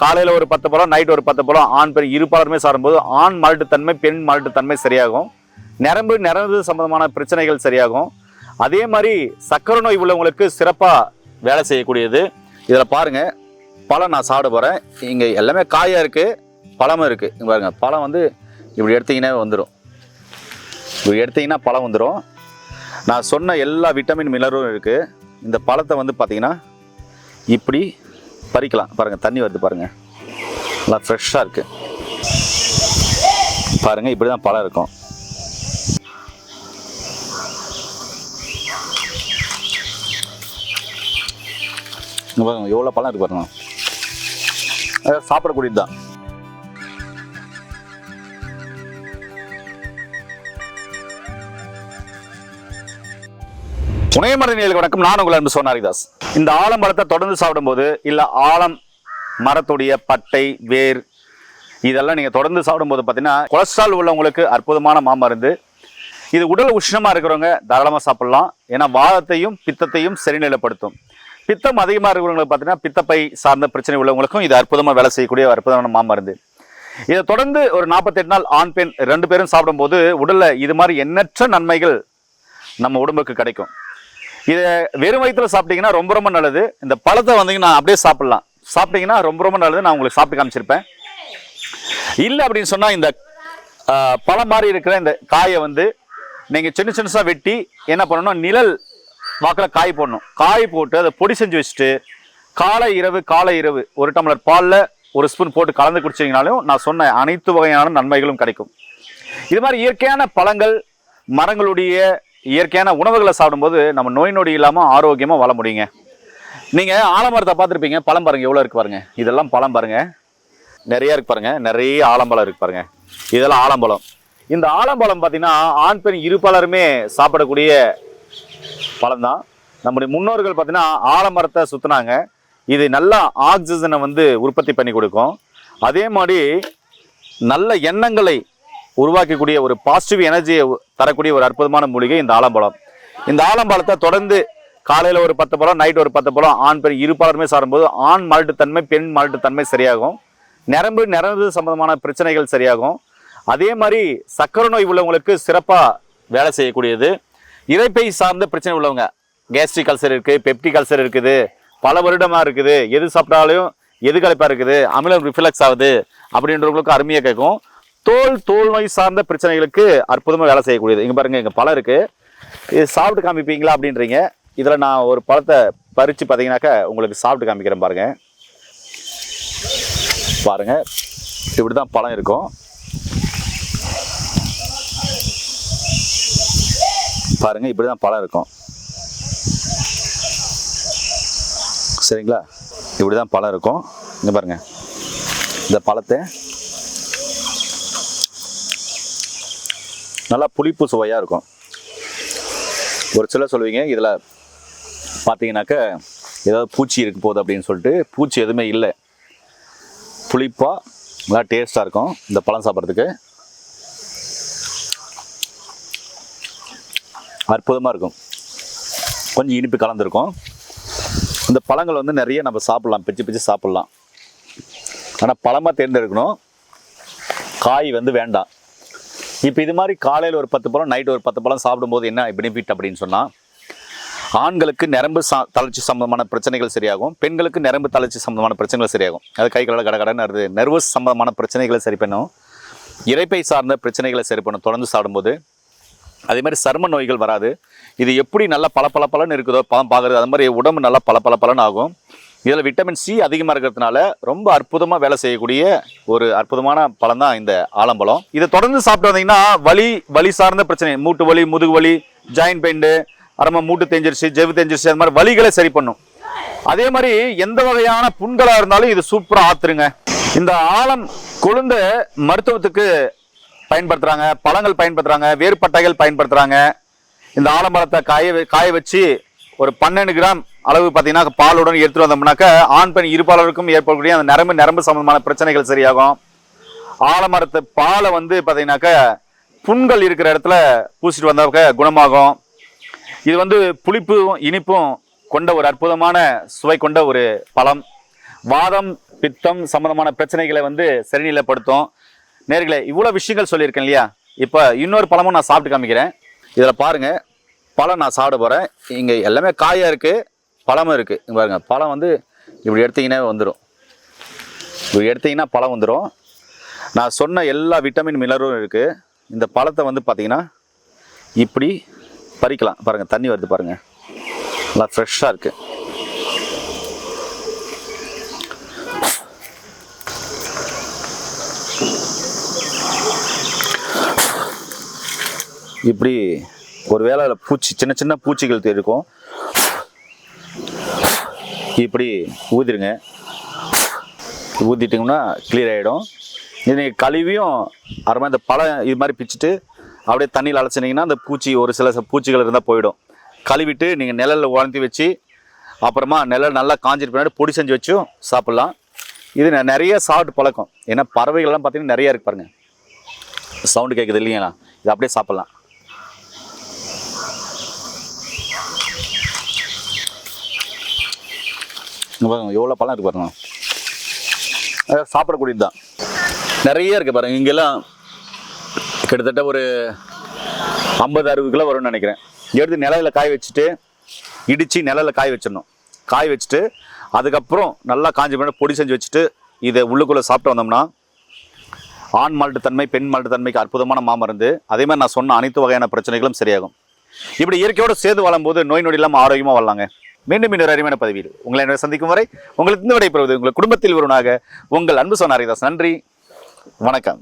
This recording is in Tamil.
காலையில் ஒரு பத்து பழம் நைட் ஒரு பத்து பழம் ஆண் பெண் இருப்பாளருமே சாரும்போது ஆண் மலட்டுத்தன்மை பெண் மலட்டுத்தன்மை சரியாகும். நரம்பு நரம்பு சம்பந்தமான பிரச்சனைகள் சரியாகும். அதே மாதிரி சக்கரை நோய் உள்ளவங்களுக்கு சிறப்பாக வேலை செய்யக்கூடியது. இதில் பாருங்கள் பழம் நான் சாப்பிட போகிறேன் இங்கே எல்லாமே காயாக இருக்குது பழமும் இருக்குது இங்கே பாருங்கள் பழம் வந்து இப்படி எடுத்தீங்கன்னா வந்துடும் இப்படி எடுத்தீங்கன்னா பழம் வந்துடும் நான் சொன்ன எல்லா விட்டமின் மினரும் இருக்குது இந்த பழத்தை வந்து பார்த்தீங்கன்னா இப்படி பறிக்கலாம். பாருங்கள் தண்ணி வருது பாருங்கள் நல்லா ஃப்ரெஷ்ஷாக இருக்குது பாருங்கள் இப்படி தான் பழம் இருக்கும். பாருங்கள் பாருங்க எவ்வளோ பழம் இருக்கு பாருங்க. சாப்பிடக்கூடியது தான் புனையமர நிலையில் வணக்கம் நான் உங்கள் அன்பு சோனாரிதாஸ். இந்த ஆலமரத்தை தொடர்ந்து சாப்பிடும்போது இல்லை ஆலம் மரத்துடைய பட்டை வேர் இதெல்லாம் நீங்கள் தொடர்ந்து சாப்பிடும்போது பார்த்தீங்கன்னா கொலஸ்ட்ரால் உள்ளவங்களுக்கு அற்புதமான மாமருந்து. இது உடல் உஷ்ணமாக இருக்கிறவங்க தாராளமாக சாப்பிடலாம். ஏன்னா வாதத்தையும் பித்தத்தையும் சரிநிலைப்படுத்தும். பித்தம் அதிகமாக இருக்கிறவங்களுக்கு பார்த்தீங்கன்னா பித்தப்பை சார்ந்த பிரச்சனை உள்ளவங்களுக்கும் இது அற்புதமாக வேலை செய்யக்கூடிய அற்புதமான மாமருந்து. இதை தொடர்ந்து ஒரு நாற்பத்தெட்டு நாள் ஆண் பெண் ரெண்டு பேரும் சாப்பிடும்போது உடலில் இது மாதிரி எண்ணற்ற நன்மைகள் நம்ம உடம்புக்கு கிடைக்கும். இதை வெறும் வயிற்றுல சாப்பிட்டீங்கன்னா ரொம்ப ரொம்ப நல்லது. இந்த பழத்தை வந்தீங்கன்னா அப்படியே சாப்பிட்லாம். சாப்பிட்டீங்கன்னா ரொம்ப ரொம்ப நல்லது. நான் உங்களுக்கு சாப்பிட்டு காமிச்சிருப்பேன். இல்லை அப்படின்னு சொன்னால் இந்த பழம் மாதிரி இருக்கிற இந்த காயை வந்து நீங்கள் சின்ன சின்னசாக வெட்டி என்ன பண்ணணும்? நிழல் வாக்கில் காய் போடணும். காய் போட்டு அதை பொடி செஞ்சு வச்சுட்டு காலை இரவு காலை இரவு ஒரு டம்ளர் பாலில் ஒரு ஸ்பூன் போட்டு கலந்து குடிச்சிங்கனாலும் நான் சொன்ன அனைத்து வகையான நன்மைகளும் கிடைக்கும். இது மாதிரி இயற்கையான பழங்கள் மரங்களுடைய இயற்கையான உணவுகளை சாப்பிடும்போது நம்ம நோய் நொடி இல்லாமல் ஆரோக்கியமாக வாழ முடியுங்க. நீங்கள் ஆலமரத்தை பார்த்துருப்பீங்க. பழம் பாருங்கள் எவ்வளோ இருக்கு பாருங்கள் இதெல்லாம் பழம் பாருங்கள் நிறையா இருக்கு பாருங்கள் நிறைய ஆலம்பழம் இருக்கு பாருங்கள் இதெல்லாம் ஆலம்பழம். இந்த ஆலம்பழம் பார்த்தீங்கன்னா ஆண் பெண் இரு பலருமே சாப்பிடக்கூடிய பழம் தான். நம்முடைய முன்னோர்கள் பார்த்தீங்கன்னா ஆலமரத்தை சுற்றினாங்க இது நல்லா ஆக்சிஜனை வந்து உற்பத்தி பண்ணி கொடுக்கும். அதே மாதிரி நல்ல எண்ணங்களை உருவாக்கக்கூடிய ஒரு பாசிட்டிவ் எனர்ஜியை தரக்கூடிய ஒரு அற்புதமான மூலிகை இந்த ஆலம்பழம். இந்த ஆலம்பழத்தை தொடர்ந்து காலையில் ஒரு பத்து பழம் நைட் ஒரு பத்து பழம் ஆண் பெண் இரு பலருமே சாப்பிடும்போது ஆண் மலட்டுத்தன்மை பெண் மலட்டுத்தன்மை சரியாகும். நரம்பு நரம்பு சம்பந்தமான பிரச்சனைகள் சரியாகும். அதே மாதிரி சக்கரை நோய் உள்ளவங்களுக்கு சிறப்பாக வேலை செய்யக்கூடியது. இறைப்பை சார்ந்த பிரச்சனை உள்ளவங்க கேஸ்ட்ரிக் அல்சர் இருக்குது பெப்டிக் அல்சர் இருக்குது பல வருடமாக இருக்குது எது சாப்பிட்டாலும் எது கலைப்பாக இருக்குது அமிலம் ரிஃப்ளெக்ஸ் ஆகுது அப்படின்றவங்களுக்கு அருமையாக கேட்கும். தோல் தோல் நோய் சார்ந்த பிரச்சனைகளுக்கு அற்புதமாக வேலை செய்யக்கூடியது. இங்கே பாருங்கள் இங்கே பழம் இருக்குது இது சாப்பிட்டு காமிப்பீங்களா அப்படின்றீங்க. இதில் நான் ஒரு பழத்தை பறித்து பார்த்தீங்கன்னாக்கா உங்களுக்கு சாப்பிட்டு காமிக்கிறேன் பாருங்கள் பாருங்கள் இப்படி தான் பழம் இருக்கும். பாருங்கள் இப்படி தான் பழம் இருக்கும். சரிங்களா? இப்படி தான் பழம் இருக்கும். இங்கே பாருங்கள் இந்த பழத்தை நல்லா புளிப்பு சுவையாக இருக்கும். ஒரு சிலர் சொல்லுவீங்க இதில் பார்த்தீங்கன்னாக்க ஏதாவது பூச்சி இருக்க போகுது அப்படின்னு சொல்லிட்டு பூச்சி எதுவுமே இல்லை. புளிப்பாக நல்லா டேஸ்ட்டாக இருக்கும் இந்த பழம் சாப்பிட்றதுக்கு. அற்புதமாக இருக்கும். கொஞ்சம் இனிப்பு கலந்துருக்கும். இந்த பழங்கள் வந்து நிறைய நம்ம சாப்பிட்லாம் பிச்சு பிச்சு சாப்பிட்லாம். ஆனால் பழமாக தேர்ந்தெடுக்கணும். காய் வந்து வேண்டாம். இப்போ இது மாதிரி காலையில் ஒரு பத்து பழம் நைட் ஒரு பத்து பழம் சாப்பிடும்போது என்ன பெனிஃபிட் அப்படின்னு சொன்னால் ஆண்களுக்கு நரம்பு சா தளர்ச்சி சம்பந்தமான பிரச்சனைகள் சரியாகும். பெண்களுக்கு நரம்பு தளர்ச்சி சம்பந்தமான பிரச்சனைகள் சரியாகும். அது கை கடை கடகடன்னு வருது. நர்வஸ் சம்பந்தமான பிரச்சனைகளை சரி பண்ணும். இறைப்பை சார்ந்த பிரச்சனைகளை சரி பண்ணும். தொடர்ந்து சாப்பிடும்போது அதே மாதிரி சர்ம நோய்கள் வராது. இது எப்படி நல்லா பல பல பலன்னு இருக்குதோ பழம் பார்க்குறது அது மாதிரி உடம்பு நல்லா பல பல பலன் ஆகும். இதில் விட்டமின் சி அதிகமாக இருக்கிறதுனால ரொம்ப அற்புதமாக வேலை செய்யக்கூடிய ஒரு அற்புதமான பழம் தான் இந்த ஆலம்பழம். இதை தொடர்ந்து சாப்பிட்டு வந்தீங்கன்னா வலி வலி சார்ந்த பிரச்சனை. மூட்டு வலி முதுகு வலி ஜாயின் பெயிண்டு அரம்ப மூட்டு தேஞ்சிருச்சு ஜெவு தேஞ்சிருச்சு அது மாதிரி வலிகளை சரி பண்ணும். அதே மாதிரி எந்த வகையான புண்களாக இருந்தாலும் இது சூப்பராக ஆத்துருங்க. இந்த ஆலம் கொழுந்த மருத்துவத்துக்கு பயன்படுத்துகிறாங்க பழங்கள் பயன்படுத்துகிறாங்க வேறுபட்டைகள் பயன்படுத்துகிறாங்க இந்த ஆலமரத்தை காய காய வச்சு ஒரு பன்னெண்டு கிராம் அளவு பார்த்தீங்கன்னா பாலுடன் எடுத்துகிட்டு வந்தோம்னாக்க ஆண் பெண் இருப்பாளருக்கும் ஏற்படக்கூடிய அந்த நரம்பு நரம்பு சம்பந்தமான பிரச்சனைகள் சரியாகும். ஆலமரத்து பாலை வந்து பார்த்தீங்கன்னாக்க புண்கள் இருக்கிற இடத்துல பூசிட்டு வந்தாக்க குணமாகும். இது வந்து புளிப்பும் இனிப்பும் கொண்ட ஒரு அற்புதமான சுவை கொண்ட ஒரு பழம். வாதம் பித்தம் சம்பந்தமான பிரச்சனைகளை வந்து சரிநிலைப்படுத்தும். நேர்களை இவ்வளோ விஷயங்கள் சொல்லியிருக்கேன் இல்லையா? இப்போ இன்னொரு பழமும் நான் சாப்பிட்டு காமிக்கிறேன். இதில் பாருங்கள் பழம் நான் சாப்பிட போகிறேன் இங்கே எல்லாமே காயாக இருக்குது பழமும் இருக்குது இங்கே பாருங்கள் பழம் வந்து இப்படி எடுத்தீங்கன்னா வந்துடும் இப்படி எடுத்தீங்கன்னா பழம் வந்துடும் நான் சொன்ன எல்லா விட்டமின் மினரும் இருக்குது இந்த பழத்தை வந்து பார்த்தீங்கன்னா இப்படி பறிக்கலாம். பாருங்கள் தண்ணி வருது பாருங்கள் நல்லா ஃப்ரெஷ்ஷாக இருக்குது இப்படி ஒரு வேளை பூச்சி சின்ன சின்ன பூச்சிகள் இருக்கும் இப்படி ஊதிருங்க ஊற்றிட்டிங்கன்னா கிளியர் ஆகிடும் இது நீங்கள் கழுவியும் அப்புறமா இந்த பழம் இது மாதிரி பிச்சுட்டு அப்படியே தண்ணியில் அலசினீங்கன்னா அந்த பூச்சி ஒரு சில பூச்சிகள் இருந்தால் போயிடும். கழுவிட்டு நீங்கள் நிழலில் உழந்தி வச்சு அப்புறமா நிழல் நல்லா காஞ்சிட்டு பின்னாடி பொடி செஞ்சு வச்சும் சாப்பிட்லாம். இது நிறைய சாப்பிட்டு பழக்கம். ஏன்னா பறவைகள்லாம் பார்த்தீங்கன்னா நிறைய இருக்கு பாருங்கள் சவுண்டு கேட்குது இல்லைங்களா? இது அப்படியே சாப்பிட்லாம். பாருங்க எவ்வளோ பழம் இருக்குது பாருங்க. சாப்பிடக்கூடியது தான். நிறைய இருக்குது பாருங்க இங்கெல்லாம் கிட்டத்தட்ட ஒரு ஐம்பது அறுபது கிலோ வரும்னு நினைக்கிறேன். எடுத்து நிலையில் காய வச்சுட்டு இடித்து நிலையில் காய வச்சிடணும். காய வச்சுட்டு அதுக்கப்புறம் நல்லா காஞ்சி பண்ணி பொடி செஞ்சு வச்சுட்டு இதை உள்ளுக்குள்ளே சாப்பிட்டு வந்தோம்னா ஆண் மால்ட்டு தன்மை பெண் மால்ட்டு தன்மைக்கு அற்புதமான மாமருந்து. அதே மாதிரி நான் சொன்ன அனைத்து வகையான பிரச்சனைகளும் சரியாகும். இப்படி இயற்கையோடு சேர்ந்து வளரும்போது நோய் நொடி இல்லாமல் ஆரோக்கியமாக வரலாங்க மீண்டும் இன்னொரு அருமையான பதவியில் உங்களை என்னை சந்திக்கும் வரை உங்களுக்கு இந்த விடைபெறுவது உங்கள் குடும்பத்தில் ஒருவனாக உங்கள் அன்பு சொன்னாரிதாஸ் நன்றி. வணக்கம்.